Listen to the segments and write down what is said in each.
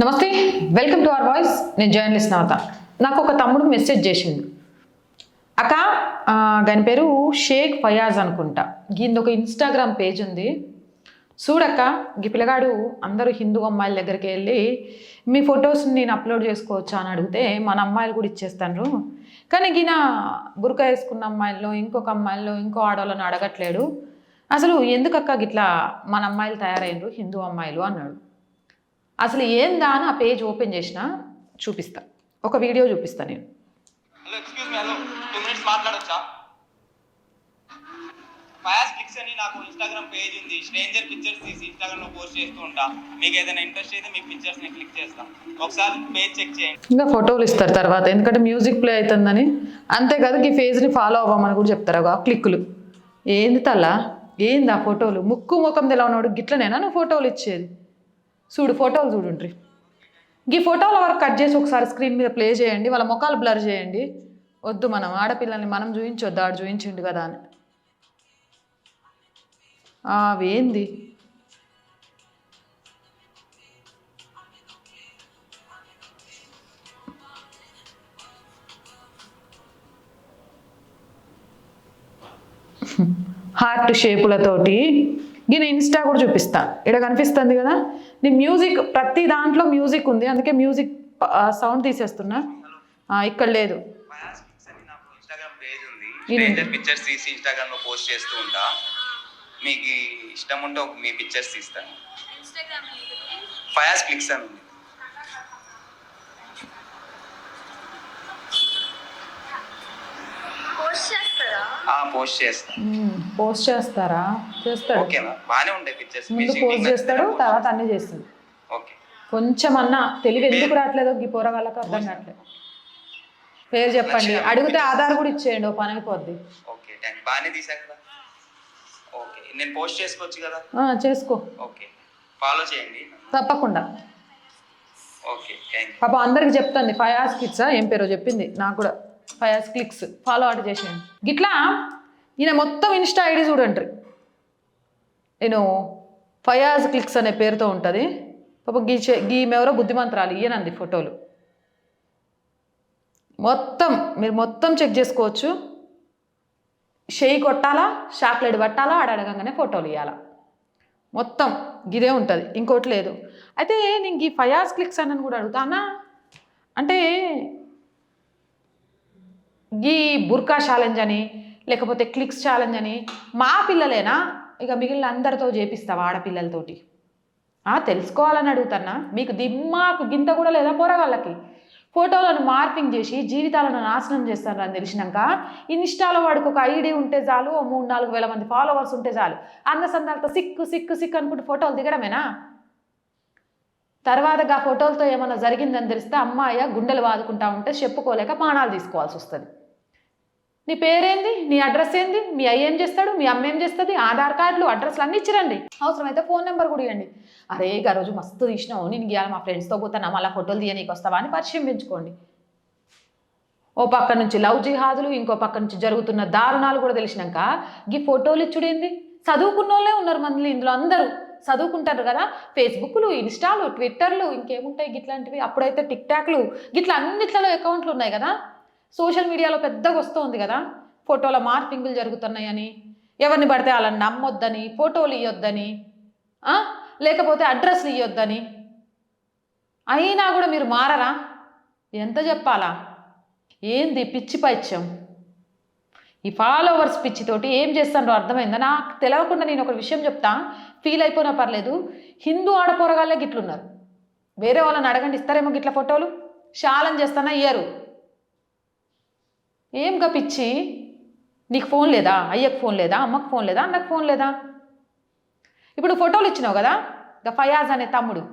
నమస్తే welcome to our voice నేను journalist Navata. నాకు ఒక తమ్ముడు మెసేజ్ చేసిండు. అక్క దాని పేరు షేక్ ఫయాజ్ అనుకుంటా. దీని ఒక ఇన్స్టాగ్రామ్ పేజ్ ఉంది. చూడక్క ఈ పిల్లగాడు అందరూ హిందూ అమ్మాయిల దగ్గరికి వెళ్ళి మీ ఫొటోస్ని నేను అప్లోడ్ చేసుకోవచ్చా? అని అడిగితే మన అమ్మాయిలు కూడా ఇచ్చేస్తాను కానీ ఈయన బురక వేసుకున్న అమ్మాయిల్లో ఇంకొక అమ్మాయిల్లో ఇంకో ఆడవాళ్ళని అడగట్లేడు. అసలు ఎందుకక్క గిట్లా మన అమ్మాయిలు తయారైనరు హిందూ అమ్మాయిలు అన్నాడు. అసలు ఏందా అని ఆ పేజ్ ఓపెన్ చేసిన చూపిస్తా. ఒక వీడియో చూపిస్తా నేను. ఫయాస్ క్లిక్స్ అని నాకు ఇన్స్టాగ్రామ్ పేజ్ ఉంది. స్ట్రేంజర్ పిక్చర్స్ తీసి ఇన్స్టాగ్రామ్లో పోస్ట్ చేస్తూ ఉంటా. మీకు ఏదైనా ఇంట్రెస్ట్ అయితే మీ పిక్చర్స్ని క్లిక్ చేస్తాం. ఒకసారి పేజ్ చెక్ చేయండి. ఇంకా ఫోటోలు ఇస్తారు తర్వాత ఎందుకంటే మ్యూజిక్ ప్లే అవుతుందని. అంతేకాదు ఈ ఫేజ్ని ఫాలో అవ్వమని కూడా చెప్తారు. ఆ క్లిక్కులు ఏంది తల్లా? ఏంది ఆ ఫోటోలు ముక్కు ముఖం తెలవనోడు గిట్లనేనా? నువ్వు ఫోటోలు ఇచ్చేది? చూడు ఫోటోలు చూడుండ్రి. ఈ ఫోటోల వరకు కట్ చేసి ఒకసారి స్క్రీన్ మీద ప్లే చేయండి వాళ్ళ ముఖాలు బ్లర్ చేయండి. వద్దు మనం ఆడపిల్లల్ని మనం చూపించొద్దు ఆడు చూయించిండు కదా అని. అవేంది? హార్ట్ షేపులతోటి నేను ఇన్స్టా కూడా చూపిస్తా. ఇక్కడ కనిపిస్తుంది కదా? నీ మ్యూజిక్ ప్రతి దాంట్లో మ్యూజిక్ ఉంది. అందుకే మ్యూజిక్ సౌండ్ తీసేస్తున్నా. ఇక్కడ లేదు. ఫయాస్ క్లిక్స్ అని నాకు ఇన్స్టాగ్రామ్ పేజ్ ఉంది ఇది. స్ట్రేంజర్ పిక్చర్స్ తీసి ఇన్స్టాగ్రామ్లో పోస్ట్ చేస్తూ ఉంటా. మీకు ఇష్టం ఉంటే ఒక మీ పిక్చర్స్ తీస్తాను. ఫయాస్ క్లిక్స్ అని ఉంది. పోస్ట్ చేస్తారా. పోస్ట్ చేస్తారా? చేస్తాడు. ముందు పోస్ట్ చేస్తాడు తర్వాత అన్నీ చేస్తాడు. ఓకే. కొంచెం అన్న తెలివి ఎందుకు రావట్లేదో? ఈ పోరగాళ్ళకి అర్థం కావట్లేదు. పేరు చెప్పండి. అడిగితే ఆధార్ కూడా ఇచ్చేయండి ఓ పని అయిపోద్ది. నేను పోస్ట్ చేసుకోవచ్చు కదా? చేసుకో. ఓకే. ఫాలో చేయండి. తప్పకుండా. ఓకే పాప అందరికి చెప్తుంది ఫైవ్ అవర్స్ కిడ్సా ఏం పేరో చెప్పింది నాకు కూడా. Five hours clicks. Follow out చేసేయండి. గిట్లా ఈయన మొత్తం ఇన్స్టా ఐడి చూడండి. నేను ఫయాజ్ క్లిక్స్ అనే పేరుతో ఉంటుంది. పాప గీ గీమెవరో ఎవరో బుద్ధిమంతరాలు ఈయనంది ఫోటోలు. మొత్తం మీరు మొత్తం చెక్ చేసుకోవచ్చు. షేయి కొట్టాలా చాక్లెట్ పట్టాలా ఆడ అడగంగానే ఫోటోలు ఇవ్వాలా మొత్తం గిదే ఉంటుంది ఇంకోటి లేదు. అయితే నేను ఈ ఫయాజ్ క్లిక్స్ అని కూడా అడుగుతానా అంటే ఈ బుర్కా ఛాలెంజ్ అని లేకపోతే క్లిక్స్ ఛాలెంజ్ అని మా పిల్లలేనా? ఇక మిగిలిన అందరితో చేపిస్తావా ఆడపిల్లలతోటి. ఆ, తెలుసుకోవాలని అడుగుతున్నా. మీకు దిమ్మాకు గింత కూడా లేదా పోరగాళ్ళకి? ఫోటోలను మార్పింగ్ చేసి జీవితాలను నాశనం చేస్తారని తెలిసినాక ఇన్స్టాలో వాడికి ఒక ఐడి ఉంటే చాలు ఓ మూడు నాలుగు వేల మంది ఫాలోవర్స్ ఉంటే చాలు. అందసందాలతో సిక్కు సిక్కు సిక్కు అనుకుంటూ ఫోటోలు దిగడమేనా? తర్వాత ఆ ఫోటోలతో ఏమన్నా జరిగిందని తెలిస్తే అమ్మాయి గుండెలు బాదుకుంటా ఉంటే చెప్పుకోలేక ప్రాణాలు తీసుకోవాల్సి వస్తుంది. నీ పేరేంది? నీ అడ్రస్ ఏంది? మీ అయ్య ఏం చేస్తాడు? మీ అమ్మ ఏం చేస్తుంది? ఆధార్ కార్డులు అడ్రస్లు అన్నీ ఇచ్చిరండి. అవసరమైతే ఫోన్ నెంబర్ కూడా ఇవ్వండి అరే గా రోజు మస్తు తీసినావు. నేను గీయాలి మా ఫ్రెండ్స్తో పోతాను మళ్ళీ ఫోటోలు తీయనీకి వస్తావా అని పరిచయం పెంచుకోండి. ఓ పక్క నుంచి లవ్ జిహాదులు ఇంకో పక్క నుంచి జరుగుతున్న దారుణాలు కూడా తెలిసినాక ఈ ఫోటోలు ఇచ్చుడేంది చదువుకున్న వాళ్ళే ఉన్నారు మందులు ఇందులో అందరూ. చదువుకుంటారు కదా? ఫేస్బుక్లు ఇన్స్టాలు ట్విట్టర్లు ఇంకేముంటాయి గిట్లాంటివి? అప్పుడైతే టిక్ టాక్లు గిట్లా అన్నిట్లలో అకౌంట్లు ఉన్నాయి కదా? సోషల్ మీడియాలో పెద్దగా వస్తుంది కదా. ఫోటోల మార్పింగులు జరుగుతున్నాయని ఎవరిని పడితే వాళ్ళని నమ్మొద్దని ఫోటోలు ఇవ్వొద్దని లేకపోతే అడ్రస్లు ఇవ్వొద్దని అయినా కూడా మీరు మారరా? ఎంత చెప్పాలా? ఏంది పిచ్చి పైత్యం? ఈ ఫాలోవర్స్ పిచ్చితోటి ఏం చేస్తానో అర్థమైందా? నాకు తెలియకుండా నేను ఒక విషయం చెప్తా. ఫీల్ అయిపోయినా పర్లేదు. హిందూ ఆడపోరగాళ్ళే గిట్లున్నారు. వేరే వాళ్ళని అడగండి ఇస్తారేమో గిట్ల ఫోటోలు? శాలం చేస్తానా ఇయ్యరు. ఏం గపిచ్చి పిచ్చి? నీకు ఫోన్ లేదా? అయ్యకు ఫోన్ లేదా? అమ్మకు ఫోన్ లేదా? అన్నకు ఫోన్ లేదా? ఇప్పుడు ఫోటోలు ఇచ్చినావు కదా? ఇక ఫయాజ్ అనే తమ్ముడు.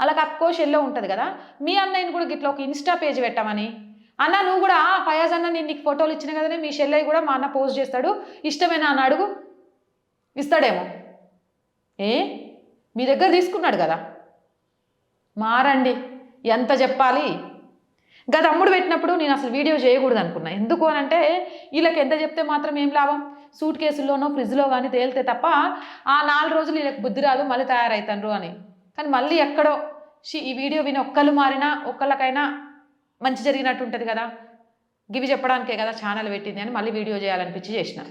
అలాగ అక్కో షెల్లో ఉంటుంది కదా? మీ అన్నయ్యని కూడా గిట్ల ఒక ఇన్స్టా పేజ్ పెట్టామని. అన్న నువ్వు కూడా "ఆ, ఫయాజ్ అన్న నేను నీకు ఫోటోలు ఇచ్చిన కదనే మీ షెల్లయ్య కూడా మా అన్న పోస్ట్ చేస్తాడు. ఇష్టమేనా? అని అడుగు. ఇస్తాడేమో. ఏ? మీ దగ్గర తీసుకున్నాడు కదా? మారండి. ఎంత చెప్పాలి? గత అమ్ముడు పెట్టినప్పుడు నేను అసలు వీడియో చేయకూడదు అనుకున్నా. ఎందుకు అని అంటే వీళ్ళకి ఎంత చెప్తే మాత్రం ఏం లాభం? సూట్ కేసుల్లోనో ఫ్రిడ్జ్లో కానీ తేలితే తప్ప ఆ నాలుగు రోజులు వీళ్ళకి బుద్ధి రాదు మళ్ళీ తయారవుతారు అని. కానీ మళ్ళీ ఎక్కడో షీ- ఈ వీడియో విని ఒక్కళ్ళు మారినా ఒక్కళ్ళకైనా మంచి జరిగినట్టు ఉంటుంది కదా. గివి చెప్పడానికే కదా ఛానల్ పెట్టింది అని మళ్ళీ వీడియో చేయాలనిపించి చేసిన.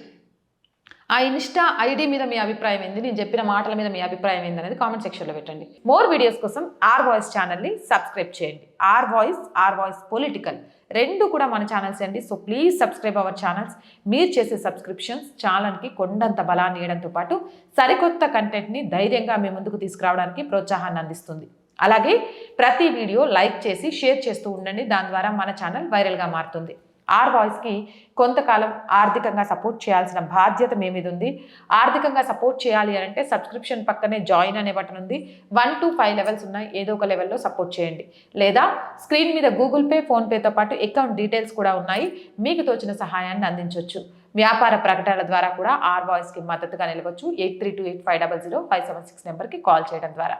ఆ ఇన్స్టా ఐడి మీద మీ అభిప్రాయం ఏంది? నేను చెప్పిన మాటల మీద మీ అభిప్రాయం ఏంది అనేది కామెంట్ సెక్షన్లో పెట్టండి. మోర్ వీడియోస్ కోసం ఆర్ వాయిస్ ఛానల్ని సబ్స్క్రైబ్ చేయండి. R voice R voice political రెండు కూడా మన ఛానల్స్ అండి. So please subscribe our channels మీరు చేసే సబ్స్క్రిప్షన్స్ ఛానల్కి కొండంత బలాన్ని ఇవ్వడంతో పాటు సరికొత్త కంటెంట్ని ధైర్యంగా మీ ముందుకు తీసుకురావడానికి ప్రోత్సాహాన్ని అందిస్తుంది. అలాగే ప్రతి వీడియో లైక్ చేసి షేర్ చేస్తూ ఉండండి. దాని ద్వారా మన ఛానల్ వైరల్గా మారుతుంది. ఆర్ బాయ్స్కి కొంతకాలం ఆర్థికంగా సపోర్ట్ చేయాల్సిన బాధ్యత మీ మీద ఉంది. ఆర్థికంగా సపోర్ట్ చేయాలి అని అంటే సబ్స్క్రిప్షన్ పక్కనే జాయిన్ అనే బటన్ ఉంది. వన్ టు ఫైవ్ లెవెల్స్ ఉన్నాయి ఏదో ఒక లెవెల్లో సపోర్ట్ చేయండి. లేదా స్క్రీన్ మీద గూగుల్ పే ఫోన్పేతో పాటు అకౌంట్ డీటెయిల్స్ కూడా ఉన్నాయి. మీకు తోచిన సహాయాన్ని అందించవచ్చు వ్యాపార ప్రకటనల ద్వారా కూడా ఆర్ వాయిస్కి మద్దతుగా నిలవచ్చు. Eight three two eight five double zero five seven six నెంబర్కి కాల్ చేయడం ద్వారా.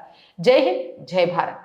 జై హింద్ జై భారత్.